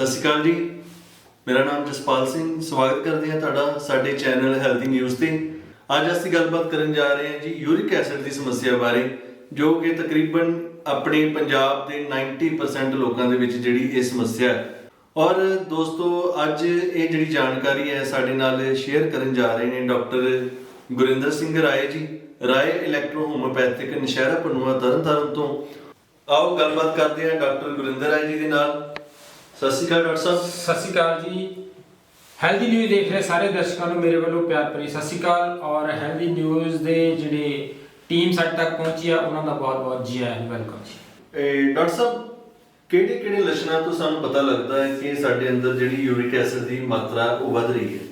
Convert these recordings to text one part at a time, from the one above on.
ਸਤਿ ਸ਼੍ਰੀ ਅਕਾਲ ਜੀ। ਮੇਰਾ ਨਾਮ ਜਸਪਾਲ ਸਿੰਘ। ਸਵਾਗਤ ਕਰਦੇ ਹਾਂ ਤੁਹਾਡਾ ਸਾਡੇ ਚੈਨਲ ਹੈਲਥੀ ਨਿਊਜ਼ ਤੇ। ਅੱਜ ਅਸੀਂ ਗੱਲਬਾਤ ਕਰਨ ਜਾ ਰਹੇ ਹਾਂ ਜੀ ਯੂਰਿਕ ਐਸਿਡ ਦੀ ਸਮੱਸਿਆ ਬਾਰੇ, ਜੋ ਕਿ ਤਕਰੀਬਨ ਆਪਣੇ ਪੰਜਾਬ ਦੇ 90% ਲੋਕਾਂ ਦੇ ਵਿੱਚ ਜਿਹੜੀ ਇਹ ਸਮੱਸਿਆ ਹੈ। ਔਰ ਦੋਸਤੋ, ਅੱਜ ਇਹ ਜਿਹੜੀ ਜਾਣਕਾਰੀ ਹੈ ਸਾਡੇ ਨਾਲ ਸ਼ੇਅਰ ਕਰਨ ਜਾ ਰਹੇ ਨੇ doctor Gurinder Singh Rai ji. Rai electro homeopathic Naushahra Pannuan Tarn Taran ਤੋਂ। ਆਓ ਗੱਲਬਾਤ ਕਰਦੇ ਹਾਂ ਡਾਕਟਰ ਗੁਰਿੰਦਰ ਰਾਏ ਜੀ ਦੇ ਨਾਲ। ਸਤਿ ਸ਼੍ਰੀ ਅਕਾਲ ਡਾਕਟਰ ਸਾਹਿਬ। ਸਤਿ ਸ਼੍ਰੀ ਅਕਾਲ ਜੀ। ਹੈਲਦੀ ਨਿਊਜ਼ ਦੇਖ ਰਹੇ ਸਾਰੇ ਦਰਸ਼ਕਾਂ ਨੂੰ ਮੇਰੇ ਵੱਲੋਂ ਪਿਆਰ ਭਰੀ ਸਤਿ ਸ਼੍ਰੀ ਅਕਾਲ। ਔਰ ਹੈਲਦੀ ਨਿਊਜ਼ ਦੇ ਜਿਹੜੇ ਟੀਮ ਸਾਡੇ ਤੱਕ ਪਹੁੰਚੀ ਆ ਉਹਨਾਂ ਦਾ ਬਹੁਤ-ਬਹੁਤ ਜੀ ਆਇਆਂ ਵੈਲਕਮ ਜੀ। ਇਹ ਡਾਕਟਰ ਸਾਹਿਬ ਕਿਹੜੇ ਕਿਹੜੇ ਲੱਛਣਾਂ ਤੋਂ ਸਾਨੂੰ ਪਤਾ ਲੱਗਦਾ ਹੈ ਕਿ ਸਾਡੇ ਅੰਦਰ ਜਿਹੜੀ ਯੂਰਿਕ ਐਸਿਡ ਦੀ ਮਾਤਰਾ ਉਹ ਵੱਧ ਰਹੀ ਹੈ?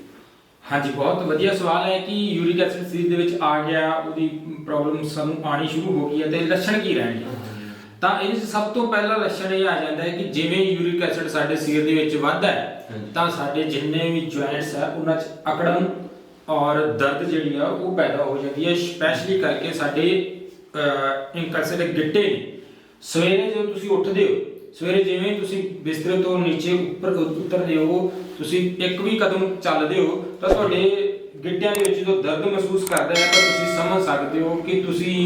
ਹਾਂਜੀ ਬਹੁਤ ਵਧੀਆ ਸਵਾਲ ਹੈ ਕਿ ਯੂਰਿਕ ਐਸਿਡ ਸਰੀਰ ਦੇ ਵਿੱਚ ਆ ਗਿਆ ਉਹਦੀ ਪ੍ਰੋਬਲਮ ਸਾਨੂੰ ਆਣੀ ਸ਼ੁਰੂ ਹੋ ਗਈ ਹੈ ਤੇ ਲੱਛਣ ਕੀ ਰਹਿਣਗੇ? ਤਾਂ ਇਹਦੇ ਵਿੱਚ ਸਭ ਤੋਂ ਪਹਿਲਾ ਲੱਛਣ ਇਹ ਆ ਜਾਂਦਾ ਹੈ ਕਿ ਜਿਵੇਂ ਯੂਰਿਕ ਐਸਿਡ ਸਾਡੇ ਸਰੀਰ ਦੇ ਵਿੱਚ ਵੱਧਦਾ ਹੈ। ਤਾਂ ਸਾਡੇ ਜਿੰਨੇ ਵੀ ਜੁਆਇੰਟਸ ਆ ਉਹਨਾਂ 'ਚ ਅਕੜਨ ਔਰ ਦਰਦ ਜਿਹੜੀ ਆ ਉਹ ਪੈਦਾ ਹੋ ਜਾਂਦੀ ਹੈ ਸਪੈਸ਼ਲੀ ਕਰਕੇ ਸਾਡੇ ਇੰਕਲਸੇ ਦੇ ਗਿੱਟੇ ਸਵੇਰੇ ਜਦੋਂ ਤੁਸੀਂ ਉੱਠਦੇ ਹੋ ਸਵੇਰੇ ਜਿਵੇਂ ਹੀ ਤੁਸੀਂ ਬਿਸਤਰੇ ਤੋਂ ਨੀਚੇ ਉੱਪਰ ਉਤਰਦੇ ਹੋ ਤੁਸੀਂ ਇੱਕ ਵੀ ਕਦਮ ਚੱਲਦੇ ਹੋ ਤਾਂ ਤੁਹਾਡੇ ਗਿੱਟਿਆਂ ਦੇ ਵਿੱਚ ਜਦੋਂ ਦਰਦ ਮਹਿਸੂਸ ਕਰਦੇ ਆ ਤਾਂ ਤੁਸੀਂ ਸਮਝ ਸਕਦੇ ਹੋ ਕਿ ਤੁਸੀਂ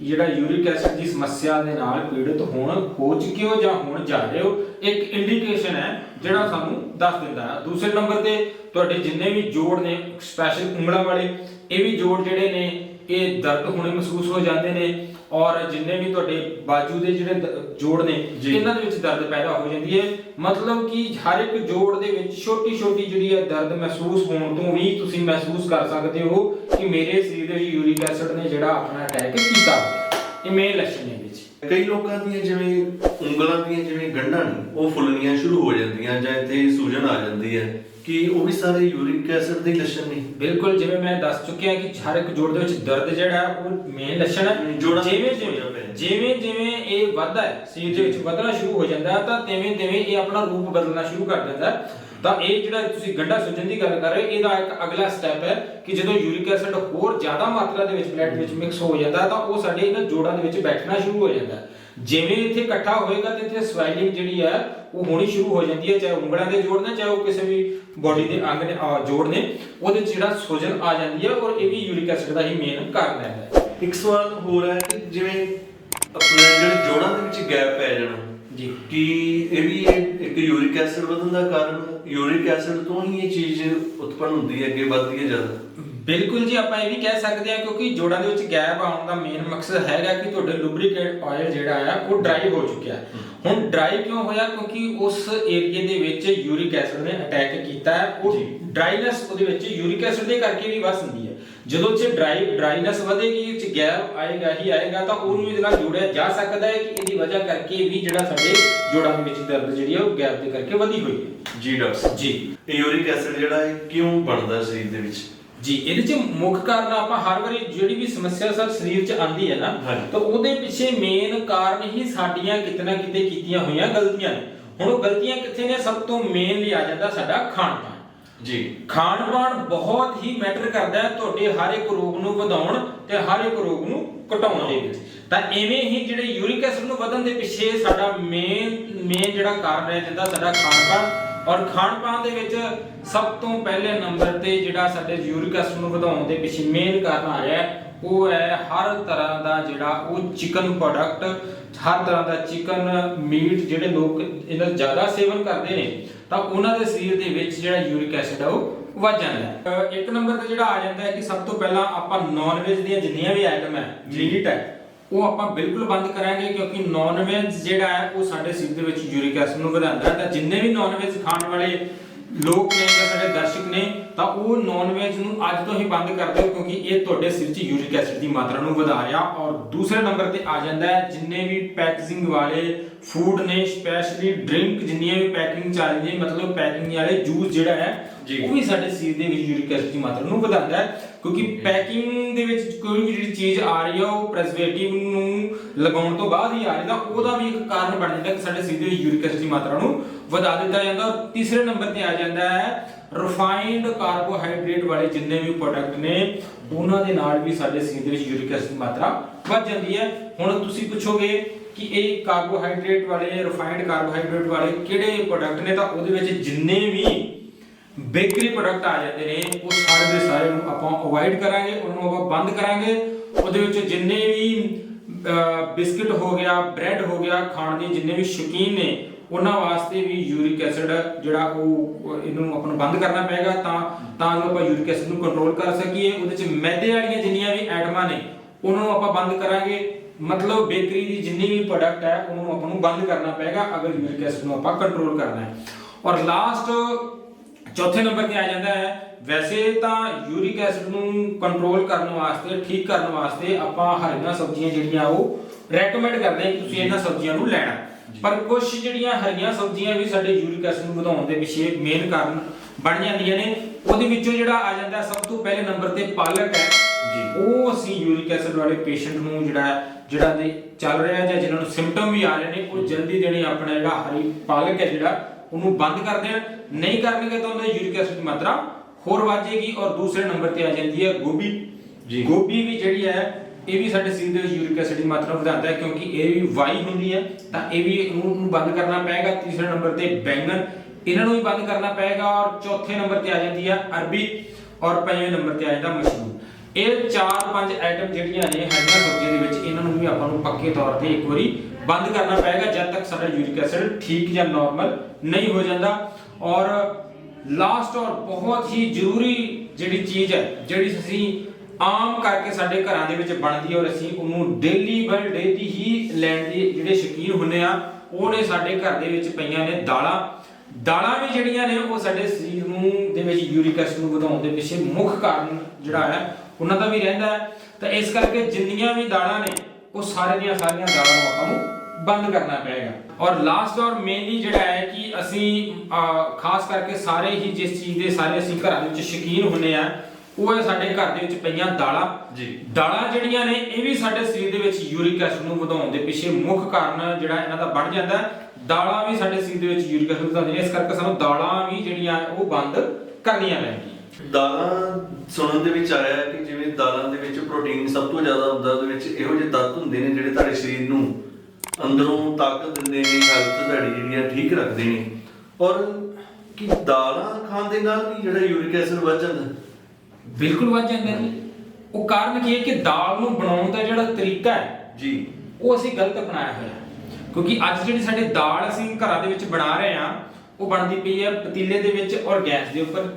ਜਿਹੜਾ ਯੂਰਿਕ ਐਸਿਡ ਦੀ ਸਮੱਸਿਆ ਦੇ ਨਾਲ ਪੀੜਿਤ ਹੋਣ ਹੋ ਚੁੱਕੇ ਹੋ ਜਾਂ ਹੋਣ ਜਾ ਰਹੇ ਹੋ? ਇੱਕ ਇੰਡੀਕੇਸ਼ਨ ਹੈ ਜਿਹੜਾ ਸਾਨੂੰ ਦੱਸ ਦਿੰਦਾ ਹੈ। ਦੂਸਰੇ ਨੰਬਰ ਤੇ ਤੁਹਾਡੇ ਜਿੰਨੇ ਵੀ ਜੋੜ ਨੇ ਸਪੈਸ਼ਲ ਉਂਗਲਾਂ ਵਾਲੇ, ਇਹ ਵੀ ਜੋੜ ਜਿਹੜੇ ਨੇ ਇਹ ਦਰਦ ਹੋਣੇ ਮਹਿਸੂਸ ਹੋ ਜਾਂਦੇ ਨੇ ਔਰ ਜਿੰਨੇ ਵੀ ਤੁਹਾਡੇ ਬਾਜੂ ਦੇ ਜਿਹੜੇ ਜੋੜ ਨੇ। ਇਹਨਾਂ ਦੇ ਵਿੱਚ ਦਰਦ ਪੈਦਾ ਹੋ ਜਾਂਦੀ ਹੈ ਮਤਲਬ ਕਿ ਹਰ ਇੱਕ ਜੋੜ ਦੇ ਵਿੱਚ ਛੋਟੀ ਛੋਟੀ ਜਿਹੜੀ ਹੈ ਦਰਦ ਮਹਿਸੂਸ ਹੋਣ ਤੋਂ ਵੀ ਤੁਸੀਂ ਮਹਿਸੂਸ ਕਰ ਸਕਦੇ ਹੋ ਕਿ ਮੇਰੇ ਸਰੀਰ ਦੇ ਵਿੱਚ ਯੂਰਿਕ ਐਸਿਡ ਨੇ ਜਿਹੜਾ ਆਪਣਾ ਅਟੈਕ ਕੀਤਾ। ਇਹ ਮੇਨ ਲੱਛਣ ਨੇ ਵਿੱਚ ਕਈ ਲੋਕਾਂ ਦੀਆਂ ਜਿਵੇਂ ਉਂਗਲਾਂ ਦੀਆਂ ਜਿਵੇਂ ਗੰਢਾਂ ਨੇ ਉਹ ਫੁੱਲਣੀਆਂ ਸ਼ੁਰੂ ਹੋ ਜਾਂਦੀਆਂ ਜਾਂ ਇੱਥੇ ਸੂਜਨ ਆ ਜਾਂਦੀ ਹੈ ਕਿ ਉਹ ਵੀ ਸਾਰੇ ਯੂਰਿਕ ਐਸਿਡ ਦੇ ਲੱਛਣ ਨੇ। ਬਿਲਕੁਲ ਜਿਵੇਂ ਮੈਂ ਦੱਸ ਚੁੱਕਿਆ ਕਿ ਹਰ ਇੱਕ ਜੋੜ ਦੇ ਵਿੱਚ ਦਰਦ ਜਿਹੜਾ ਉਹ ਮੇਨ ਲੱਛਣ ਹੈ। ਜੋੜਾਂ ਦੇ ਜਿਵੇਂ ਵਿੱਚ ਹੋ ਜਾਂਦਾ ਜਿਵੇਂ ਹੈ। ਜਿਵੇਂ ਜਿਵੇਂ ਇਹ ਵੱਧਦਾ ਹੈ ਸਰੀਰ ਦੇ ਵਿੱਚ ਵਧਣਾ ਸ਼ੁਰੂ ਹੋ ਜਾਂਦਾ ਹੈ ਤਾਂ ਤਿਵੇਂ ਤਿਵੇਂ ਇਹ ਆਪਣਾ ਰੂਪ ਬਦਲਣਾ ਸ਼ੁਰੂ ਕਰ ਦਿੰਦਾ ਹੈ। ਤਾਂ ਇਹ ਜਿਹੜਾ ਤੁਸੀਂ ਗੰਢਾ ਸੁੱਜਣ ਦੀ ਗੱਲ ਕਰ ਰਹੇ ਹੋ, ਇਹਦਾ ਇੱਕ ਅਗਲਾ ਸਟੈਪ ਹੈ ਕਿ ਜਦੋਂ ਯੂਰਿਕ ਐਸਿਡ ਹੋਰ ਜ਼ਿਆਦਾ ਮਾਤਰਾ ਦੇ ਵਿੱਚ ਬਲੱਡ ਵਿੱਚ ਮਿਕਸ ਹੋ ਜਾਂਦਾ ਹੈ ਤਾਂ ਉਹ ਸਾਡੇ ਇਹਨਾਂ ਜੋੜਾਂ ਦੇ ਵਿੱਚ ਬੈਠਣਾ ਸ਼ੁਰੂ ਹੋ ਜਾਂਦਾ ਹੈ। ਜਿਵੇਂ ਇੱਥੇ ਇਕੱਠਾ ਹੋਏਗਾ ਤੇ ਇੱਥੇ ਸਵੈਲਿੰਗ ਜਿਹੜੀ ਹੈ ਉਹ ਹੋਣੀ ਸ਼ੁਰੂ ਹੋ ਜਾਂਦੀ ਹੈ ਚਾਹੇ ਉਂਗਲਾਂ ਦੇ ਜੋੜ ਨੇ ਚਾਹੇ ਉਹ ਕਿਸੇ ਵੀ ਬੋਡੀ ਦੇ ਅੰਗ ਨੇ ਜੋੜ ਨੇ ਉਹਦੇ ਜਿਹੜਾ ਸੁਜਨ ਆ ਜਾਂਦੀ ਹੈ ਔਰ ਇਹ ਵੀ ਯੂਰਿਕ ਐਸਿਡ ਦਾ ਹੀ ਮੇਨ ਕਾਰਨ ਹੈ। ਇੱਕ ਸਵਾਲ ਹੋਰ ਹੈ ਕਿ ਜਿਵੇਂ ਆਪਣੇ ਜਿਹੜੇ ਜੋੜਾਂ ਦੇ ਵਿੱਚ ਗੈਪ ਪੈ ਜਾਣਾ ਜੀ। ਕਿ ਇਹ ਵੀ ਇੱਕ ਯੂਰਿਕ ਐਸਿਡ ਵਧਣ ਦਾ ਕਾਰਨ ਯੂਰਿਕ ਐਸਿਡ ਤੋਂ ਹੀ ਇਹ ਚੀਜ਼ ਉਤਪੰਨ ਹੁੰਦੀ ਹੈ ਅੱਗੇ ਵੱਧਦੀ ਹੈ ਜ਼ਿਆਦਾ? ਬਿਲਕੁਲ ਜੀ ਆਪਾਂ ਇਹ ਵੀ ਕਹਿ ਸਕਦੇ ਹਾਂ ਕਿਉਂਕਿ ਜੋੜਾਂ ਦੇ ਵਿੱਚ ਗੈਪ ਆਉਣ ਦਾ ਮੇਨ ਮਕਸਦ ਹੈਗਾ ਕਿ ਤੁਹਾਡੇ ਲੁਬਰੀਕੇਟ ਆਇਲ ਜਿਹੜਾ ਆ ਉਹ ਡਰਾਈ ਹੋ ਚੁੱਕਿਆ। ਹੈ। ਹੁਣ ਡਰਾਈ ਕਿਉਂ ਹੋਇਆ? ਕਿਉਂਕਿ ਉਸ ਏਰੀਏ ਦੇ ਵਿੱਚ ਯੂਰਿਕ ਐਸਿਡ ਨੇ ਅਟੈਕ ਕੀਤਾ। ਹੈ ਉਹ। ਡਰਾਈਨੈਸ ਉਹਦੇ ਵਿੱਚ ਯੂਰਿਕ ਐਸਿਡ ਦੇ ਕਰਕੇ ਵੀ ਵਸ ਹੁੰਦੀ ਹੈ। ਜਦੋਂ ਚ ਡਰਾਈ ਡਰਾਈਨੈਸ ਵਧੇਗੀ ਚ ਗੈਪ ਆਏਗਾ ਹੀ ਆਏਗਾ ਤਾਂ ਉਹਨੂੰ ਇਹਦੇ ਨਾਲ ਜੋੜਿਆ ਜਾ ਸਕਦਾ ਹੈ ਕਿ ਇਹਦੀ ਵਜ੍ਹਾ ਕਰਕੇ ਵੀ ਜਿਹੜਾ ਸਾਡੇ ਜੋੜਾਂ ਦੇ ਵਿੱਚ ਦਰਦ ਜਿਹੜੀ ਹੈ ਉਹ ਗੈਪ ਦੇ ਕਰਕੇ ਵਧੀ ਹੋਈ ਹੈ। ਜੀ ਡਾਕਟਰ ਜੀ। ਯੂਰਿਕ ਐਸਿਡ ਜਿਹੜਾ ਹੈ ਕਿਉਂ ਬਣਦਾ ਸਰੀਰ ਦੇ ਵਿੱਚ? ਜੀ ਇਹਦੇ ਚ ਮੁੱਖ ਕਾਰਨ ਆਪਾਂ ਹਰ ਵਾਰੀ ਜਿਹੜੀ ਵੀ ਸਮੱਸਿਆ ਸਰ ਸਰੀਰ ਚ ਆਂਦੀ ਹੈ ਨਾ। ਤਾਂ ਉਹਦੇ ਪਿੱਛੇ ਮੇਨ ਕਾਰਨ ਹੀ ਸਾਡੀਆਂ ਕਿਤੇ ਨਾ ਕਿਤੇ ਕੀਤੀਆਂ ਹੋਈਆਂ ਗਲਤੀਆਂ ਨੇ। ਹੁਣ ਉਹ ਗਲਤੀਆਂ ਕਿੱਥੇ ਨੇ? ਸਭ ਤੋਂ ਮੇਨਲੀ ਆ ਜਾਂਦਾ ਸਾਡਾ ਖਾਣ ਪਾਣ। ਜੀ। ਖਾਣ ਪਾਣ ਬਹੁਤ ਹੀ ਮੈਟਰ ਕਰਦਾ ਹੈ ਤੁਹਾਡੇ ਹਰ ਇੱਕ ਰੋਗ ਨੂੰ ਵਧਾਉਣ ਤੇ ਹਰ ਇੱਕ ਰੋਗ ਨੂੰ ਘਟਾਉਣ ਦੇ ਵਿੱਚ। ਤਾਂ ਐਵੇਂ ਹੀ ਜਿਹੜੇ ਯੂਰਿਕ ਐਸਿਡ ਨੂੰ ਵਧਣ ਦੇ ਪਿੱਛੇ ਸਾਡਾ ਮੇਨ ਮੇਨ ਜਿਹੜਾ ਕਾਰਨ ਰਹਿ ਜਾਂਦਾ ਸਾਡਾ ਖਾਣ ਪਾਣ ਔਰ ਖਾਣ ਪਾਣ ਦੇ ਵਿੱਚ ਸਭ ਤੋਂ ਪਹਿਲੇ ਨੰਬਰ ਤੇ ਜਿਹੜਾ ਸਾਡੇ ਯੂਰਿਕ ਐਸਿਡ ਨੂੰ ਵਧਾਉਣ ਦੇ ਪਿੱਛੇ ਮੇਨ ਕਾਰਨ ਆਇਆ ਉਹ ਹੈ ਹਰ ਤਰ੍ਹਾਂ ਦਾ ਜਿਹੜਾ ਉਹ ਚਿਕਨ ਪ੍ਰੋਡਕਟ ਹਰ ਤਰ੍ਹਾਂ ਦਾ ਚਿਕਨ ਮੀਟ ਜਿਹੜੇ ਲੋਕ ਇਹਦਾ ਜ਼ਿਆਦਾ ਸੇਵਨ ਕਰਦੇ ਨੇ, ਤਾਂ ਉਹਨਾਂ ਦੇ ਸਰੀਰ ਦੇ ਵਿੱਚ ਜਿਹੜਾ ਯੂਰਿਕ ਐਸਿਡ ਆ ਉਹ ਵੱਧ ਜਾਂਦਾ ਹੈ। ਇੱਕ ਨੰਬਰ ਤੇ ਜਿਹੜਾ ਆ ਜਾਂਦਾ ਹੈ ਕਿ ਸਭ ਤੋਂ ਪਹਿਲਾਂ ਆਪਾਂ ਨਾਨ ਵੇਜ ਦੀਆਂ ਜਿੰਨੀਆਂ ਵੀ ਆਈਟਮ ਹੈ ਮੀਟ ਹੈ ਉਹ ਆਪਾਂ ਬਿਲਕੁਲ ਬੰਦ ਕਰਾਂਗੇ ਕਿਉਂਕਿ ਨਾਨ ਵੇਜ ਜਿਹੜਾ ਹੈ ਉਹ ਸਾਡੇ ਸਰੀਰ ਦੇ ਵਿੱਚ ਯੂਰਿਕ ਐਸਿਡ ਨੂੰ ਵਧਾਉਂਦਾ ਹੈ। ਤਾਂ ਜਿੰਨੇ ਵੀ ਨਾਨ ਵੇਜ ਖਾਣ ਵਾਲੇ ਲੋਕ ਨੇ ਜਾਂ ਸਾਡੇ ਦਰਸ਼ਕ ਨੇ, ਤਾਂ ਉਹ ਨਾਨ ਵੇਜ ਨੂੰ ਅੱਜ ਤੋਂ ਹੀ ਬੰਦ ਕਰ ਦਿਓ ਕਿਉਂਕਿ ਇਹ ਤੁਹਾਡੇ ਸਰੀਰ 'ਚ ਯੂਰਿਕ ਐਸਿਡ ਦੀ ਮਾਤਰਾ ਨੂੰ ਵਧਾ ਰਿਹਾ। ਔਰ ਦੂਸਰੇ ਨੰਬਰ ਤੇ ਆ ਜਾਂਦਾ ਹੈ, ਜਿੰਨੇ ਵੀ ਪੈਕੇਜਿੰਗ ਵਾਲੇ ਫੂਡ ਨੇ ਸਪੈਸ਼ਲੀ ਡਰਿੰਕ ਜਿੰਨੀਆਂ ਵੀ ਪੈਕਿੰਗ ਚੱਲ ਰਹੀ ਮਤਲਬ ਪੈਕਿੰਗ ਵਾਲੇ ਜੂਸ ਜਿਹੜਾ ਹੈ ਜੀ। ਉਹ ਵੀ ਸਾਡੇ ਸਰੀਰ ਦੇ ਵਿੱਚ ਯੂਰਿਕ ਐਸਿਡ ਦੀ ਮਾਤਰਾ ਨੂੰ ਵਧਾਉਂਦਾ ਹੈ ਕਿਉਂਕਿ ਪੈਕਿੰਗ ਦੇ ਵਿੱਚ ਕੋਈ ਵੀ ਜਿਹੜੀ ਚੀਜ਼ ਆ ਰਹੀ ਆ ਉਹ ਪ੍ਰੈਜ਼ਰਵੇਟਿਵ ਨੂੰ ਲਗਾਉਣ ਤੋਂ ਬਾਅਦ ਹੀ ਆ ਰਹੀ ਤਾਂ ਉਹਦਾ ਵੀ ਇੱਕ ਕਾਰਨ ਬਣ ਜਾਂਦਾ ਕਿ ਸਾਡੇ ਸਰੀਰ ਦੇ ਵਿੱਚ ਯੂਰਿਕ ਐਸਿਡ ਦੀ ਮਾਤਰਾ ਨੂੰ ਵਧਾ ਦਿੱਤਾ ਜਾਂਦਾ। ਔਰ ਤੀਸਰੇ ਨੰਬਰ ਤੇ ਆ ਜਾਂਦਾ ਹੈ ਰਿਫਾਈਨਡ ਕਾਰਬੋਹਾਈਡਰੇਟ ਵਾਲੇ ਜਿੰਨੇ ਵੀ ਪ੍ਰੋਡਕਟ ਨੇ ਉਹਨਾਂ ਦੇ ਨਾਲ ਵੀ ਸਾਡੇ ਸਰੀਰ ਦੇ ਵਿੱਚ ਯੂਰਿਕ ਐਸਿਡ ਦੀ ਮਾਤਰਾ ਵੱਧ ਜਾਂਦੀ ਹੈ। ਹੁਣ ਤੁਸੀਂ ਪੁੱਛੋਗੇ ਕਿ ਇਹ ਕਾਰਬੋਹਾਈਡਰੇਟ ਵਾਲੇ ਰਿਫਾਈਨਡ ਕਾਰਬੋਹਾਈਡਰੇਟ ਵਾਲੇ ਕਿਹੜੇ ਪ੍ਰੋਡਕਟ ਨੇ ਤਾਂ ਉਹਦੇ ਵਿੱਚ ਜਿੰਨੇ ਵੀ ਬੇਕਰੀ ਪ੍ਰੋਡਕਟ ਆ ਜਾਂਦੇ ਨੇ ਉਹ ਸਾਰੇ ਦੇ ਸਾਰੇ ਨੂੰ ਆਪਾਂ ਅਵੋਇਡ ਕਰਾਂਗੇ ਉਹਨੂੰ ਆਪਾਂ ਬੰਦ ਕਰਾਂਗੇ। ਉਹਦੇ ਵਿੱਚ ਜਿੰਨੇ ਵੀ ਅਹ, ਬਿਸਕਟ ਹੋ ਗਿਆ ਬ੍ਰੈਡ ਹੋ ਗਿਆ ਖਾਣ ਦੇ ਜਿੰਨੇ ਵੀ ਸ਼ੌਕੀਨ ਨੇ ਉਹਨਾਂ ਵਾਸਤੇ ਵੀ ਯੂਰਿਕ ਐਸਿਡ ਜਿਹੜਾ ਉਹ ਇਹਨੂੰ ਆਪਾਂ ਨੂੰ ਬੰਦ ਕਰਨਾ ਪਏਗਾ ਤਾਂ ਤਾਂ ਜੋ ਆਪਾਂ ਯੂਰਿਕ ਐਸਿਡ ਨੂੰ ਕੰਟਰੋਲ ਕਰ ਸਕੀਏ। ਉਹਦੇ ਚ ਮੈਦੇ ਵਾਲੀਆਂ ਜਿੰਨੀਆਂ ਵੀ ਆਈਟਮਾਂ ਨੇ ਉਹਨਾਂ ਨੂੰ ਆਪਾਂ ਬੰਦ ਕਰਾਂਗੇ। ਮਤਲਬ ਬੇਕਰੀ ਦੀ ਜਿੰਨੀ ਵੀ ਪ੍ਰੋਡਕਟ ਹੈ ਉਹਨੂੰ ਆਪਾਂ ਨੂੰ ਬੰਦ ਕਰਨਾ ਪਏਗਾ ਅਗਰ ਯੂਰਿਕ ਐਸਿਡ ਨੂੰ ਆਪਾਂ ਕੰਟਰੋਲ ਕਰਨਾ ਹੈ। ਔਰ ਲਾਸਟ ਚੌਥੇ ਨੰਬਰ ਤੇ ਆ ਜਾਂਦਾ ਹੈ। ਵੈਸੇ ਤਾਂ ਯੂਰਿਕ ਐਸਿਡ ਨੂੰ ਕੰਟਰੋਲ ਕਰਨ ਵਾਸਤੇ ਠੀਕ ਕਰਨ ਵਾਸਤੇ ਆਪਾਂ ਹਰੀਆਂ ਸਬਜ਼ੀਆਂ ਜਿਹੜੀਆਂ ਉਹ ਰეკਮੈਂਡ ਕਰਦੇ ਹਾਂ ਕਿ ਤੁਸੀਂ ਇਹਨਾਂ ਸਬਜ਼ੀਆਂ ਨੂੰ ਲੈਣਾ। ਪਰ ਕੁਝ ਜਿਹੜੀਆਂ ਹਰੀਆਂ ਸਬਜ਼ੀਆਂ ਵੀ ਸਾਡੇ ਯੂਰਿਕ ਐਸਿਡ ਨੂੰ ਵਧਾਉਣ ਦੇ ਪਿੱਛੇ ਮੇਨ ਕਾਰਨ ਬਣ ਜਾਂਦੀਆਂ ਨੇ। ਉਹਦੇ ਵਿੱਚੋਂ ਜਿਹੜਾ ਆ ਜਾਂਦਾ ਸਭ ਤੋਂ ਪਹਿਲੇ ਨੰਬਰ ਤੇ ਪਾਲਕ ਹੈ। ਜੀ। ਉਹ ਅਸੀਂ ਯੂਰਿਕ ਐਸਿਡ ਵਾਲੇ ਪੇਸ਼ੈਂਟ ਨੂੰ ਜਿਹੜਾ ਜਿਹੜਾ ਦੇ ਚੱਲ ਰਿਹਾ ਜਾਂ ਜਿਨ੍ਹਾਂ ਨੂੰ ਸਿੰਪਟਮ ਵੀ ਆ ਰਹੇ ਨੇ ਉਹ ਜਲਦੀ ਦੇਣੀ ਆਪਣਾ ਜਿਹੜਾ ਹਰੀ ਪਾਲਕ ਹੈ ਜਿਹੜਾ ਉਹਨੂੰ ਬੰਦ ਕਰ ਦੇਣ ਨਹੀਂ ਕਰਨਗੇ ਤਾਂ ਉਹਦੇ ਯੂਰਿਕ ਐਸਿਡ ਦੀ ਮਾਤਰਾ ਹੋਰ ਵੱਧ ਜਾਏਗੀ ਔਰ ਦੂਸਰੇ ਨੰਬਰ ਤੇ ਆ ਜਾਂਦੀ ਹੈ ਗੋਭੀ। ਜੀ। ਗੋਭੀ ਵੀ ਜਿਹੜੀ ਹੈ ਇਹ ਵੀ ਸਾਡੇ ਸਰੀਰ ਦੇ ਵਿੱਚ ਯੂਰਿਕ ਐਸਿਡ ਦੀ ਮਾਤਰਾ ਵਧਾਉਂਦਾ ਹੈ ਕਿਉਂਕਿ ਇਹ ਵੀ ਵਾਈ ਹੁੰਦੀ ਹੈ ਤਾਂ ਇਹ ਵੀ ਇਹਨੂੰ ਨੂੰ ਬੰਦ ਕਰਨਾ ਪਏਗਾ। ਤੀਸਰੇ ਨੰਬਰ ਤੇ ਬੈਂਗਣ ਇਹਨਾਂ ਨੂੰ ਵੀ ਬੰਦ ਕਰਨਾ ਪਏਗਾ ਔਰ ਚੌਥੇ ਨੰਬਰ ਤੇ ਆ ਜਾਂਦੀ ਹੈ ਅਰਬੀ ਔਰ ਪੰਜਵੇਂ ਨੰਬਰ ਤੇ ਆ ਜਾਂਦਾ ਮਸ਼ਰੂਮ। ਇਹ ਚਾਰ ਪੰਜ ਆਈਟਮ ਜਿਹੜੀਆਂ ਨੇ ਹਰੀਆਂ ਸਬਜ਼ੀਆਂ ਦੇ ਵਿੱਚ ਇਹਨਾਂ ਨੂੰ ਵੀ ਆਪਾਂ ਨੂੰ ਪੱਕੇ ਤੌਰ ਤੇ ਇੱਕ ਵਾਰੀ ਬੰਦ ਕਰਨਾ ਪਏਗਾ ਜਦ ਤੱਕ ਸਾਡਾ ਯੂਰਿਕ ਐਸਿਡ ਠੀਕ ਜਾਂ ਨਾਰਮਲ ਨਹੀਂ ਹੋ ਜਾਂਦਾ। ਔਰ ਲਾਸਟ ਔਰ ਬਹੁਤ ਹੀ ਜ਼ਰੂਰੀ ਜਿਹੜੀ ਚੀਜ਼ ਹੈ, ਜਿਹੜੀ ਅਸੀਂ ਆਮ ਕਰਕੇ ਸਾਡੇ ਘਰਾਂ ਦੇ ਵਿੱਚ ਬਣਦੀ ਹੈ ਔਰ ਅਸੀਂ ਉਹਨੂੰ ਡੇਲੀ ਬਾਈ ਡੇਲੀ ਹੀ ਲੈਣ ਦੀ ਜਿਹੜੇ ਸ਼ੌਕੀਨ ਹੁੰਨੇ ਆ ਉਹਨੇ ਸਾਡੇ ਘਰ ਦੇ ਵਿੱਚ ਪਈਆਂ ਨੇ ਦਾਲਾਂ। ਦਾਲਾਂ ਵੀ ਜਿਹੜੀਆਂ ਨੇ, ਉਹ ਸਾਡੇ ਸਰੀਰ ਨੂੰ ਦੇ ਵਿੱਚ ਯੂਰਿਕ ਐਸਿਡ ਨੂੰ ਵਧਾਉਣ ਦੇ ਪਿੱਛੇ ਮੁੱਖ ਕਾਰਨ ਜਿਹੜਾ ਹੈ, ਉਹਨਾਂ ਦਾ ਵੀ ਰਹਿੰਦਾ ਹੈ। ਤਾਂ ਇਸ ਕਰਕੇ ਜਿੰਨੀਆਂ ਵੀ ਦਾਲਾਂ ਨੇ, ਉਹ ਸਾਰੇ ਦੀਆਂ ਸਾਰੀਆਂ ਦਾਲਾਂ ਨੂੰ ਆਪਾਂ ਨੂੰ ਬੰਦ ਕਰਨਾ ਪਏਗਾ ਔਰ ਲਾਸਟ ਔਰ ਮੇਨਲੀ ਜਿਹੜਾ ਹੈ ਕਿ ਅਸੀਂ ਖਾਸ ਕਰਕੇ ਸਾਰੇ ਹੀ ਜਿਸ ਚੀਜ਼ ਦੇ ਸਾਰੇ ਅਸੀਂ ਘਰਾਂ ਦੇ ਵਿੱਚ ਸ਼ੌਕੀਨ ਹੁੰਨੇ ਆ ਉਹ ਹੈ ਸਾਡੇ ਘਰ ਦੇ ਵਿੱਚ ਪਈਆਂ ਦਾਲਾਂ ਜੀ। ਦਾਲਾਂ ਜਿਹੜੀਆਂ ਨੇ ਇਹ ਵੀ ਸਾਡੇ ਸਰੀਰ ਦੇ ਵਿੱਚ ਯੂਰਿਕ ਐਸਿਡ ਨੂੰ ਵਧਾਉਣ ਦੇ ਪਿੱਛੇ ਮੁੱਖ ਕਾਰਨ ਜਿਹੜਾ ਇਹਨਾਂ ਦਾ ਬਣ ਜਾਂਦਾ ਹੈ। ਦਾਲਾਂ ਵੀ ਸਾਡੇ ਸਰੀਰ ਦੇ ਵਿੱਚ ਯੂਰਿਕ ਐਸਿਡ ਵਧਾਉਂਦੀਆਂ ਨੇ ਇਸ ਕਰਕੇ ਸਾਨੂੰ ਦਾਲਾਂ ਵੀ ਜਿਹੜੀਆਂ ਉਹ ਬੰਦ ਕਰਨੀਆਂ ਪੈਣਗੀਆਂ ਦਾਲਾਂ ਸੁਣਨ ਦੇ ਵਿੱਚ ਆਇਆ ਹੈ ਕਿ ਜਿਵੇਂ ਦਾਲਾਂ ਦੇ ਵਿੱਚ ਪ੍ਰੋਟੀਨ ਸਭ ਤੋਂ ਜ਼ਿਆਦਾ ਹੁੰਦਾ ਉਹਦੇ ਵਿੱਚ ਇਹੋ ਜਿਹੇ ਤੱਤ ਹੁੰਦੇ ਨੇ ਜਿਹੜੇ ਤੁਹਾਡੇ ਸਰੀਰ ਨੂੰ ਅੰਦਰੋਂ ਤਾਕਤ ਦਿੰਦੇ ਨੇ ਹੈਲਥ ਤੁਹਾਡੀ ਜਿਹੜੀ ਆ ਠੀਕ ਰੱਖਦੇ ਨੇ। ਔਰ ਕਿ ਦਾਲਾਂ ਖਾਣ ਦੇ ਨਾਲ ਵੀ ਜਿਹੜਾ ਯੂਰਿਕ ਐਸਿਡ ਵੱਧ ਜਾਂਦਾ? ਬਿਲਕੁਲ ਵੱਧ ਜਾਂਦਾ ਜੀ। ਉਹ ਕਾਰਨ ਕੀ ਹੈ ਕਿ ਦਾਲ ਨੂੰ ਬਣਾਉਣ ਦਾ ਜਿਹੜਾ ਤਰੀਕਾ ਹੈ ਜੀ। ਉਹ ਅਸੀਂ ਗਲਤ ਅਪਣਾਇਆ ਹੋਇਆ ਹੈ। ਕਿਉਂਕਿ ਅੱਜ ਜਿਹੜੀ ਸਾਡੀ ਦਾਲ ਅਸੀਂ ਘਰਾਂ ਦੇ ਵਿੱਚ ਬਣਾ ਰਹੇ ਹਾਂ ਉਹ ਬਣਦੀ ਪਈ ਹੈ ਪਤੀਲੇ ਦੇ ਵਿੱਚ ਔਰ ਗੈਸ ਦੇ ਉੱਪਰ।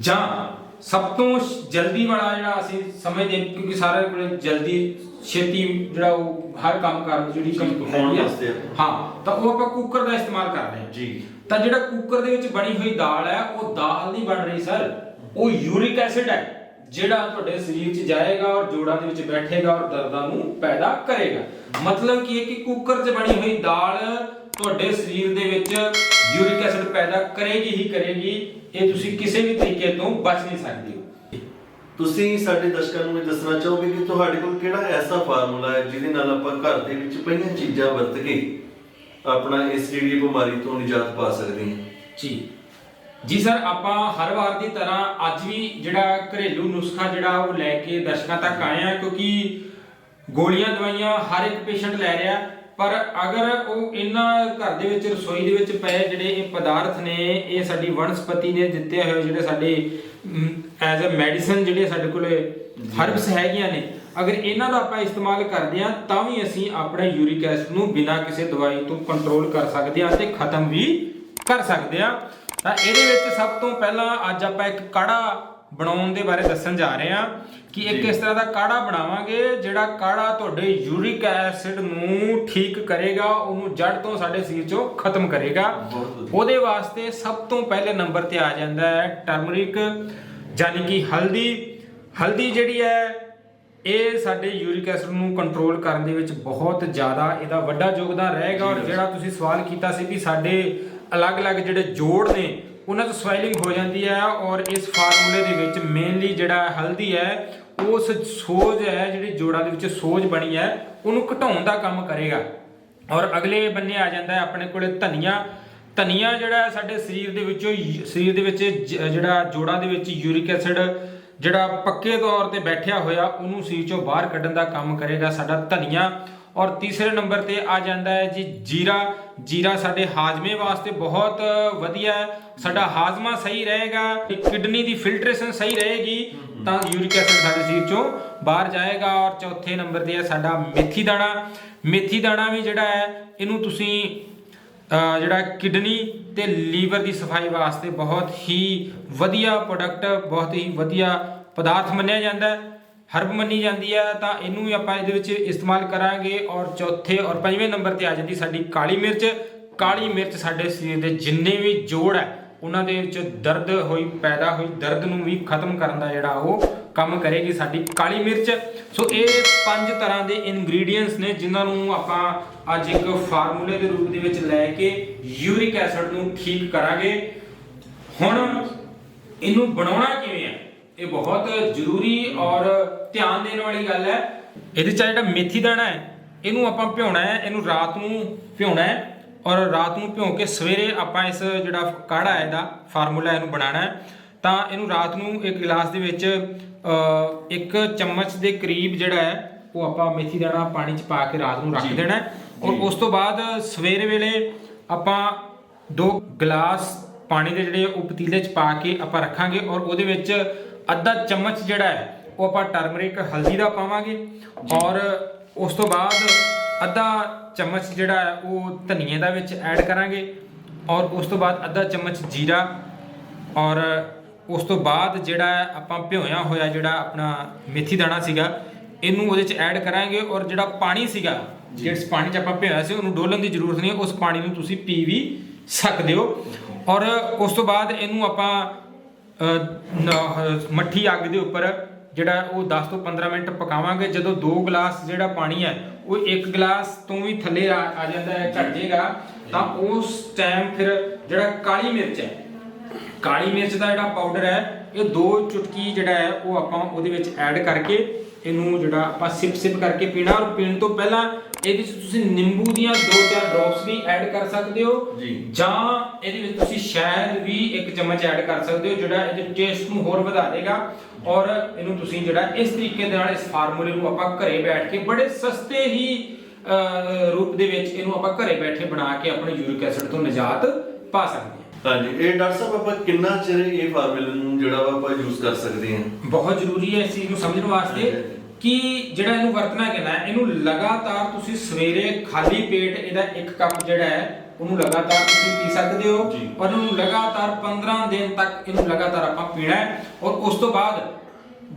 ਜਾਂ ਸਭ ਤੋਂ ਜਲਦੀ ਵਾਲਾ ਜਿਹੜਾ ਅਸੀਂ ਸਮਝਦੇ ਕਿਉਂਕਿ ਸਾਰੇ ਕੋਲ ਜਲਦੀ ਛੇਤੀ ਜਿਹੜਾ ਉਹ ਹਰ ਕੰਮ ਕਰਨ ਜਿਹੜੀ ਪਕਾਉਣ ਹੈਗੀ ਆ। ਵਾਸਤੇ ਆ। ਹਾਂ ਤਾਂ ਉਹ ਆਪਾਂ ਕੁੱਕਰ ਦਾ ਇਸਤੇਮਾਲ ਕਰਦੇ ਹਾਂ। ਜੀ। ਤਾਂ ਜਿਹੜਾ ਕੁੱਕਰ ਦੇ ਵਿੱਚ ਬਣੀ ਹੋਈ ਦਾਲ ਹੈ ਉਹ ਦਾਲ ਨਹੀਂ ਬਣ ਰਹੀ ਸਰ ਉਹ ਯੂਰਿਕ ਐਸਿਡ ਹੈ ਜਿਹੜਾ ਤੁਹਾਡੇ ਸਰੀਰ 'ਚ ਜਾਏਗਾ ਔਰ ਜੋੜਾਂ ਦੇ ਵਿੱਚ ਬੈਠੇਗਾ ਔਰ ਦਰਦਾਂ ਨੂੰ ਪੈਦਾ ਕਰੇਗਾ। ਮਤਲਬ ਕੀ ਹੈ ਕਿ ਕੁੱਕਰ 'ਚ ਬਣੀ ਹੋਈ ਦਾਲ ਤੁਹਾਡੇ ਸਰੀਰ ਦੇ ਵਿੱਚ ਯੂਰਿਕ ਐਸਿਡ ਪੈਦਾ ਕਰੇਗੀ ਹੀ ਕਰੇਗੀ। ਇਹ ਤੁਸੀਂ ਕਿਸੇ ਵੀ ਤਰੀਕੇ ਤੋਂ ਬਚ ਨਹੀਂ ਸਕਦੇ ਹੋ। ਤੁਸੀਂ ਸਾਡੇ ਦਰਸ਼ਕਾਂ ਨੂੰ ਇਹ ਦੱਸਣਾ ਚਾਹੋਗੇ ਕਿ ਤੁਹਾਡੇ ਕੋਲ ਕਿਹੜਾ ਐਸਾ ਫਾਰਮੂਲਾ ਹੈ ਜਿਹਦੇ ਨਾਲ ਆਪਾਂ ਘਰ ਦੇ ਵਿੱਚ ਪਈਆਂ ਚੀਜ਼ਾਂ ਵਰਤ ਕੇ ਆਪਣਾ ਇਸ ਜਿਹੜੀ ਬਿਮਾਰੀ ਤੋਂ ਨਿਜਾਤ ਪਾ ਸਕਦੇ ਹਾਂ? ਜੀ। ਜੀ ਸਰ, ਆਪਾਂ ਹਰ ਵਾਰ ਦੀ ਤਰ੍ਹਾਂ ਅੱਜ ਵੀ ਜਿਹੜਾ ਘਰੇਲੂ ਨੁਸਖਾ ਜਿਹੜਾ ਉਹ ਲੈ ਕੇ ਦਰਸ਼ਕਾਂ ਤੱਕ ਆਏ ਆ ਕਿਉਂਕਿ ਗੋਲੀਆਂ, ਦਵਾਈਆਂ ਹਰ ਇੱਕ ਪੇਸ਼ੈਂਟ ਲੈ ਰਿਹਾ। ਪਰ ਅਗਰ ਉਹ ਇਹਨਾਂ ਘਰ ਦੇ ਵਿੱਚ ਰਸੋਈ ਦੇ ਵਿੱਚ ਪਏ ਜਿਹੜੇ ਇਹ ਪਦਾਰਥ ਨੇ, ਇਹ ਸਾਡੀ ਵਨਸਪਤੀ ਨੇ ਦਿੱਤੇ ਹੋਏ ਜਿਹੜੇ ਸਾਡੇ ਐਜ਼ ਅ ਮੈਡੀਸਨ ਜਿਹੜੇ ਸਾਡੇ ਕੋਲੇ ਹਰਬਸ ਹੈਗੀਆਂ ਨੇ ਅਗਰ ਇਹਨਾਂ ਦਾ ਆਪਾਂ ਇਸਤੇਮਾਲ ਕਰਦੇ ਆ ਤਾਂ ਵੀ ਅਸੀਂ ਆਪਣੇ ਯੂਰਿਕ ਐਸਿਡ ਨੂੰ ਬਿਨਾਂ ਕਿਸੇ ਦਵਾਈ ਤੋਂ ਕੰਟਰੋਲ ਕਰ ਸਕਦੇ ਆ ਤੇ ਖਤਮ ਵੀ ਕਰ ਸਕਦੇ ਆ ਤਾਂ ਇਹਦੇ ਵਿੱਚ ਸਭ ਤੋਂ ਪਹਿਲਾਂ ਅੱਜ ਆਪਾਂ ਇੱਕ ਕਾੜਾ ਬਣਾਉਣ ਦੇ ਬਾਰੇ ਦੱਸਣ ਜਾ ਰਹੇ ਆ ਕਿ ਇੱਕ। ਇਸ ਤਰ੍ਹਾਂ ਦਾ ਕਾੜਾ ਬਣਾਵਾਂਗੇ ਜਿਹੜਾ ਕਾੜਾ ਤੁਹਾਡੇ ਯੂਰਿਕ ਐਸਿਡ ਨੂੰ ਠੀਕ ਕਰੇਗਾ ਉਹਨੂੰ ਜੜ ਤੋਂ ਸਾਡੇ ਸਰੀਰ ਚੋਂ ਖਤਮ ਕਰੇਗਾ। ਉਹਦੇ ਵਾਸਤੇ ਸਭ ਤੋਂ ਪਹਿਲੇ ਨੰਬਰ ਤੇ ਆ ਜਾਂਦਾ ਹੈ ਟਰਮਰਿਕ ਯਾਨੀ ਕਿ ਹਲਦੀ ਹਲਦੀ ਜਿਹੜੀ ਹੈ ਇਹ ਸਾਡੇ ਯੂਰਿਕ ਐਸਿਡ ਨੂੰ ਕੰਟਰੋਲ ਕਰਨ ਦੇ ਵਿੱਚ ਬਹੁਤ ਜ਼ਿਆਦਾ ਇਹਦਾ ਵੱਡਾ ਯੋਗਦਾਨ ਰਹੇਗਾ ਔਰ ਜਿਹੜਾ ਤੁਸੀਂ ਸਵਾਲ ਕੀਤਾ ਸੀ ਵੀ ਸਾਡੇ ਅਲੱਗ-ਅਲੱਗ ਜਿਹੜੇ ਜੋੜ ਨੇ ਉਹਨਾਂ 'ਚ ਸਵੈਲਿੰਗ ਹੋ ਜਾਂਦੀ ਹੈ ਔਰ ਇਸ ਫਾਰਮੂਲੇ ਦੇ ਵਿੱਚ ਮੇਨਲੀ ਜਿਹੜਾ ਹਲਦੀ ਹੈ, ਉਸ ਸੋਜ ਹੈ, ਜਿਹੜੀ ਜੋੜਾਂ ਦੇ ਵਿੱਚ ਸੋਜ ਬਣੀ ਹੈ, ਉਹਨੂੰ ਘਟਾਉਣ ਦਾ ਕੰਮ ਕਰੇਗਾ। ਔਰ ਅਗਲੇ ਬੰਨੇ ਆ ਜਾਂਦਾ ਹੈ ਆਪਣੇ ਕੋਲੇ ਧਨੀਆ। ਧਨੀਆ ਜਿਹੜਾ ਸਾਡੇ ਸਰੀਰ ਦੇ ਵਿੱਚੋਂ ਸਰੀਰ ਦੇ ਵਿੱਚ ਜਿਹੜਾ ਜੋੜਾਂ ਦੇ ਵਿੱਚ ਯੂਰਿਕ ਐਸਿਡ ਜਿਹੜਾ ਪੱਕੇ ਤੌਰ ਤੇ ਬੈਠਿਆ ਹੋਇਆ, ਉਹਨੂੰ ਸਰੀਰ ਚੋਂ ਬਾਹਰ ਕੱਢਣ ਦਾ ਕੰਮ ਕਰੇਗਾ ਸਾਡਾ ਧਨੀਆ। ਔਰ ਤੀਸਰੇ ਨੰਬਰ ਤੇ ਆ ਜਾਂਦਾ ਹੈ ਜੀ ਜੀਰਾ। ਜੀਰਾ ਸਾਡੇ ਹਾਜ਼ਮੇ ਵਾਸਤੇ ਬਹੁਤ ਵਧੀਆ ਹੈ। ਸਾਡਾ ਹਾਜ਼ਮਾ ਸਹੀ ਰਹੇਗਾ, ਕਿਡਨੀ ਦੀ ਫਿਲਟਰੇਸ਼ਨ ਸਹੀ ਰਹੇਗੀ, ਤਾਂ ਯੂਰਿਕ ਐਸਿਡ ਸਾਡੇ ਸਰੀਰ ਚੋਂ ਬਾਹਰ ਜਾਏਗਾ। ਔਰ ਚੌਥੇ ਨੰਬਰ ਤੇ ਹੈ ਸਾਡਾ ਮੇਥੀ ਦਾਣਾ। ਮੇਥੀ ਦਾਣਾ ਵੀ ਜਿਹੜਾ ਹੈ, ਇਹਨੂੰ ਤੁਸੀਂ ਜਿਹੜਾ ਕਿਡਨੀ ਤੇ ਲੀਵਰ ਦੀ ਸਫ਼ਾਈ ਵਾਸਤੇ ਬਹੁਤ ਹੀ ਵਧੀਆ ਪ੍ਰੋਡਕਟ ਬਹੁਤ ਹੀ ਵਧੀਆ ਪਦਾਰਥ ਮੰਨਿਆ ਜਾਂਦਾ ਹੈ। ਹਰਬ ਮੰਨੀ ਜਾਂਦੀ ਹੈ ਤਾਂ ਇਹਨੂੰ ਵੀ ਆਪਾਂ ਇਹਦੇ ਵਿੱਚ ਇਸਤੇਮਾਲ ਕਰਾਂਗੇ ਔਰ ਚੌਥੇ ਔਰ ਪੰਜਵੇਂ ਨੰਬਰ ਤੇ ਆ ਜਾਂਦੀ ਸਾਡੀ ਕਾਲੀ ਮਿਰਚ। ਕਾਲੀ ਮਿਰਚ ਸਾਡੇ ਸਰੀਰ ਦੇ ਜਿੰਨੇ ਵੀ ਜੋੜ ਹੈ, ਉਹਨਾਂ ਦੇ ਵਿੱਚ ਦਰਦ ਹੋਈ, ਪੈਦਾ ਹੋਈ, ਦਰਦ ਨੂੰ ਵੀ ਖਤਮ ਕਰਨ ਦਾ ਜਿਹੜਾ ਉਹ ਕੰਮ ਕਰੇਗੀ ਸਾਡੀ ਕਾਲੀ ਮਿਰਚ। ਸੋ ਇਹ ਪੰਜ ਤਰ੍ਹਾਂ ਦੇ ਇਨਗਰੀਡੀਅੰਟਸ ਨੇ, ਜਿਨ੍ਹਾਂ ਨੂੰ ਆਪਾਂ ਅੱਜ ਇੱਕ ਫਾਰਮੂਲੇ ਦੇ ਰੂਪ ਦੇ ਵਿੱਚ ਲੈ ਕੇ ਯੂਰਿਕ ਐਸਿਡ ਨੂੰ ਠੀਕ ਕਰਾਂਗੇ। ਹੁਣ ਇਹਨੂੰ ਬਣਾਉਣਾ ਕਿਵੇਂ ਹੈ ਇਹ ਬਹੁਤ ਜ਼ਰੂਰੀ ਔਰ ਧਿਆਨ ਦੇਣ ਵਾਲੀ ਗੱਲ ਹੈ। ਇਹਦੇ ਚ ਜਿਹੜਾ ਮੇਥੀ ਦਾਣਾ ਹੈ ਇਹਨੂੰ ਆਪਾਂ ਭਿਉਣਾ ਹੈ ਇਹਨੂੰ ਰਾਤ ਨੂੰ ਭਿਉਣਾ ਹੈ ਔਰ ਰਾਤ ਨੂੰ ਭਿਉਂ ਕੇ ਸਵੇਰੇ ਆਪਾਂ ਇਸ ਜਿਹੜਾ ਕਾੜਾ ਹੈ ਇਹਦਾ ਫਾਰਮੂਲਾ ਇਹਨੂੰ ਬਣਾਉਣਾ ਹੈ। ਤਾਂ ਇਹਨੂੰ ਰਾਤ ਨੂੰ ਇੱਕ ਗਲਾਸ ਦੇ ਵਿੱਚ ਇੱਕ ਚਮਚ ਦੇ ਕਰੀਬ ਜਿਹੜਾ ਹੈ ਉਹ ਆਪਾਂ ਮੇਥੀ ਦਾਣਾ ਪਾਣੀ ਚ ਪਾ ਕੇ ਰਾਤ ਨੂੰ ਰੱਖ। ਦੇਣਾ ਹੈ ਔਰ ਉਸ ਤੋਂ ਬਾਅਦ ਸਵੇਰੇ ਵੇਲੇ ਆਪਾਂ ਦੋ ਗਲਾਸ ਪਾਣੀ ਦੇ ਜਿਹੜੇ ਉਹ ਪਤੀਲੇ 'ਚ ਪਾ ਕੇ ਆਪਾਂ ਰੱਖਾਂਗੇ ਔਰ ਉਹਦੇ ਵਿੱਚ ਅੱਧਾ ਚਮਚ ਜਿਹੜਾ ਹੈ ਉਹ ਆਪਾਂ ਟਰਮਰਿਕ ਹਲਦੀ ਦਾ ਪਾਵਾਂਗੇ ਔਰ ਉਸ ਤੋਂ ਬਾਅਦ ਅੱਧਾ ਚਮਚ ਜਿਹੜਾ ਹੈ ਉਹ ਧਨੀਏ ਦਾ ਵਿੱਚ ਐਡ ਕਰਾਂਗੇ ਔਰ ਉਸ ਤੋਂ ਬਾਅਦ ਅੱਧਾ ਚਮਚ ਜੀਰਾ ਔਰ ਉਸ ਤੋਂ ਬਾਅਦ ਜਿਹੜਾ ਆਪਾਂ ਭਿਓਇਆ ਹੋਇਆ ਜਿਹੜਾ ਆਪਣਾ ਮੇਥੀ ਦਾਣਾ ਸੀਗਾ ਇਹਨੂੰ ਉਹਦੇ ਚ ਐਡ ਕਰਾਂਗੇ ਔਰ ਜਿਹੜਾ ਪਾਣੀ ਸੀਗਾ ਜਿਸ ਪਾਣੀ ਚ ਆਪਾਂ ਭਿਓਇਆ ਸੀ ਉਹਨੂੰ ਡੋਲਣ ਦੀ ਜ਼ਰੂਰਤ ਨਹੀਂ ਉਸ ਪਾਣੀ ਨੂੰ ਤੁਸੀਂ ਪੀ ਵੀ ਸਕਦੇ ਹੋ। ਔਰ ਉਸ ਤੋਂ ਬਾਅਦ ਇਹਨੂੰ ਆਪਾਂ ਮੱਠੀ ਅੱਗ ਦੇ ਉੱਪਰ ਜਿਹੜਾ ਉਹ 10 ਤੋਂ 15 ਮਿੰਟ ਪਕਾਵਾਂਗੇ। ਜਦੋਂ 2 ਗਲਾਸ ਜਿਹੜਾ ਪਾਣੀ ਹੈ, ਉਹ 1 ਗਲਾਸ ਤੋਂ ਵੀ ਥੱਲੇ ਆ ਆ ਜਾਂਦਾ ਹੈ ਘਟ ਜਾਏਗਾ ਤਾਂ ਉਸ ਟਾਈਮ ਫਿਰ ਜਿਹੜਾ ਕਾਲੀ ਮਿਰਚ ਹੈ, ਕਾਲੀ ਮਿਰਚ ਦਾ ਜਿਹੜਾ ਪਾਊਡਰ ਹੈ ਇਹ ਦੋ ਚੁਟਕੀ ਜਿਹੜਾ ਹੈ ਉਹ ਆਪਾਂ ਉਹਦੇ ਵਿੱਚ ਐਡ ਕਰਕੇ ਇਹਨੂੰ ਜਿਹੜਾ ਆਪਾਂ ਸਿਪ ਸਿਪ ਕਰਕੇ ਪੀਣਾ ਔਰ ਪੀਣ ਤੋਂ ਪਹਿਲਾਂ ਇਹਦੇ ਵਿੱਚ ਤੁਸੀਂ ਨਿੰਬੂ ਦੀਆਂ ਦੋ ਚਾਰ ਡ੍ਰੌਪਸ ਵੀ ਐਡ ਕਰ ਸਕਦੇ ਹੋ ਜੀ। ਇਹਦੇ ਵਿੱਚ ਤੁਸੀਂ ਸ਼ਹਿਦ ਵੀ ਇੱਕ ਚਮਚ ਐਡ ਕਰ ਸਕਦੇ ਹੋ ਜਿਹੜਾ ਇਹਦੇ ਟੇਸਟ ਨੂੰ ਹੋਰ ਵਧਾ ਦੇਗਾ ਔਰ ਇਹਨੂੰ ਤੁਸੀਂ ਜਿਹੜਾ ਇਸ ਤਰੀਕੇ ਦੇ ਨਾਲ ਇਸ ਫਾਰਮੂਲੇ ਨੂੰ ਆਪਾਂ ਘਰੇ ਬੈਠ ਕੇ ਬੜੇ ਸਸਤੇ ਹੀ ਰੂਪ ਦੇ ਵਿੱਚ ਇਹਨੂੰ ਆਪਾਂ ਘਰੇ ਬੈਠੇ ਬਣਾ ਕੇ ਆਪਣੇ ਯੂਰਿਕ ਐਸਿਡ ਤੋਂ ਨਿਜਾਤ ਪਾ ਸਕਦੇ ਹਾਂਜੀ ਇਹ ਡਾਕਟਰ ਸਾਹਿਬ ਆਪਾਂ ਕਿੰਨਾ ਚਿਰ ਇਹ ਫਾਰਮੂਲੇ ਨੂੰ ਜਿਹੜਾ ਵਾ ਆਪਾਂ ਯੂਜ਼ ਕਰ ਸਕਦੇ ਹਾਂ ਬਹੁਤ ਜ਼ਰੂਰੀ ਹੈ ਇਸ ਚੀਜ਼ ਨੂੰ ਸਮਝਣ ਵਾਸਤੇ ਕਿ ਜਿਹੜਾ ਇਹਨੂੰ ਵਰਤਣਾ ਹੈ ਇਹਨੂੰ ਲਗਾਤਾਰ ਤੁਸੀਂ ਸਵੇਰੇ ਖਾਲੀ ਪੇਟ ਇਹਦਾ ਇੱਕ ਕੱਪ ਜਿਹੜਾ ਹੈ ਉਹਨੂੰ ਲਗਾਤਾਰ ਤੁਸੀਂ ਪੀ ਸਕਦੇ ਹੋ ਜੀ। ਔਰ ਇਹਨੂੰ ਲਗਾਤਾਰ 15 ਦਿਨ ਤੱਕ ਇਹਨੂੰ ਲਗਾਤਾਰ ਆਪਾਂ ਪੀਣਾ ਹੈ ਔਰ ਉਸ ਤੋਂ ਬਾਅਦ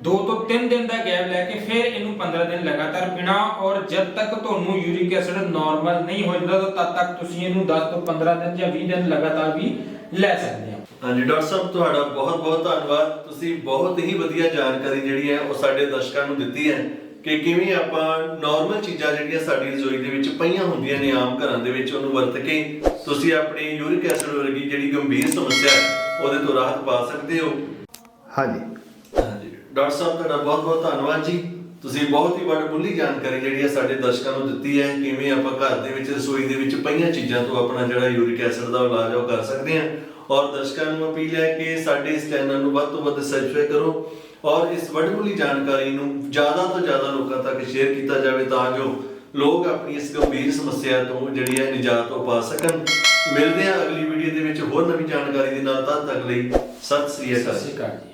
2 ਤੋਂ 3 ਦਿਨ ਦਾ ਗੈਪ ਲੈ ਕੇ ਫਿਰ ਇਹਨੂੰ 15 ਦਿਨ ਲਗਾਤਾਰ ਪੀਣਾ ਔਰ ਜਦ ਤੱਕ ਤੁਹਾਨੂੰ ਯੂਰਿਕ ਐਸਿਡ ਨਾਰਮਲ ਨਹੀਂ ਹੋ ਜਾਂਦਾ ਤਦ ਤੱਕ ਤੁਸੀਂ ਇਹਨੂੰ 10 ਤੋਂ 15 ਦਿਨ ਜਾਂ 20 ਦਿਨ ਲਗਾਤਾਰ ਵੀ ਲੈ ਸਕਦੇ ਹੋ। ਹਾਂਜੀ ਡਾਕਟਰ ਸਾਹਿਬ ਤੁਹਾਡਾ ਬਹੁਤ ਬਹੁਤ ਧੰਨਵਾਦ। ਤੁਸੀਂ ਬਹੁਤ ਹੀ ਵਧੀਆ ਜਾਣਕਾਰੀ ਜਿਹੜੀ ਹੈ ਉਹ ਸਾਡੇ ਦਰਸ਼ਕਾਂ ਨੂੰ ਦਿੱਤੀ ਹੈ ਕਿ ਕਿਵੇਂ ਆਪਾਂ ਨਾਰਮਲ ਚੀਜ਼ਾਂ ਜਿਹੜੀਆਂ ਸਾਡੀ ਰਸੋਈ ਦੇ ਵਿੱਚ ਪਈਆਂ ਹੁੰਦੀਆਂ ਨੇ ਆਮ ਘਰਾਂ ਦੇ ਵਿੱਚ ਉਹਨੂੰ ਵਰਤ ਕੇ ਤੁਸੀਂ ਆਪਣੀ ਯੂਰਿਕ ਐਸਿਡ ਵਰਗੀ ਜਿਹੜੀ ਗੰਭੀਰ ਸਮੱਸਿਆ ਹੈ ਉਹਦੇ ਤੋਂ ਰਾਹਤ ਪਾ ਸਕਦੇ ਹੋ? ਹਾਂਜੀ। ਹਾਂਜੀ। ਡਾਕਟਰ ਸਾਹਿਬ ਤੁਹਾਡਾ ਬਹੁਤ ਬਹੁਤ ਧੰਨਵਾਦ ਜੀ। ਤੁਸੀਂ ਬਹੁਤ ਹੀ ਵੱਡਮੁੱਲੀ ਜਾਣਕਾਰੀ ਜਿਹੜੀ ਹੈ ਸਾਡੇ ਦਰਸ਼ਕਾਂ ਨੂੰ ਦਿੱਤੀ ਹੈ, ਕਿਵੇਂ ਆਪਾਂ ਘਰ ਦੇ ਵਿੱਚ, ਰਸੋਈ ਦੇ ਵਿੱਚ ਪਈਆਂ ਚੀਜ਼ਾਂ ਤੋਂ ਆਪਣਾ ਜਿਹੜਾ ਯੂਰਿਕ ਐਸਿਡ ਦਾ ਇਲਾਜ ਉਹ ਕਰ ਸਕਦੇ ਹਾਂ। ਔਰ ਦਰਸ਼ਕਾਂ ਨੂੰ ਅਪੀਲ ਹੈ ਕਿ ਸਾਡੇ ਇਸ ਚੈਨਲ ਨੂੰ ਵੱਧ ਤੋਂ ਵੱਧ ਸਬਸਕ੍ਰਾਈਬ ਕਰੋ ਔਰ ਇਸ ਵੱਡਮੁੱਲੀ ਜਾਣਕਾਰੀ ਨੂੰ ਜ਼ਿਆਦਾ ਤੋਂ ਜ਼ਿਆਦਾ ਲੋਕਾਂ ਤੱਕ ਸ਼ੇਅਰ ਕੀਤਾ ਜਾਵੇ ਤਾਂ ਜੋ ਲੋਕ ਆਪਣੀ ਇਸ ਗੰਭੀਰ ਸਮੱਸਿਆ ਤੋਂ ਜਿਹੜੀ ਹੈ ਨਿਜਾਤ ਉਹ ਪਾ ਸਕਣ। ਮਿਲਦੇ ਹਾਂ ਅਗਲੀ ਵੀਡੀਓ ਦੇ ਵਿੱਚ ਹੋਰ ਨਵੀਂ ਜਾਣਕਾਰੀ ਦੇ ਨਾਲ ਤਦ ਤੱਕ ਲਈ ਸਤਿ ਸ੍ਰੀ ਅਕਾਲ। ਸਤਿ ਸ਼੍ਰੀ ਅਕਾਲ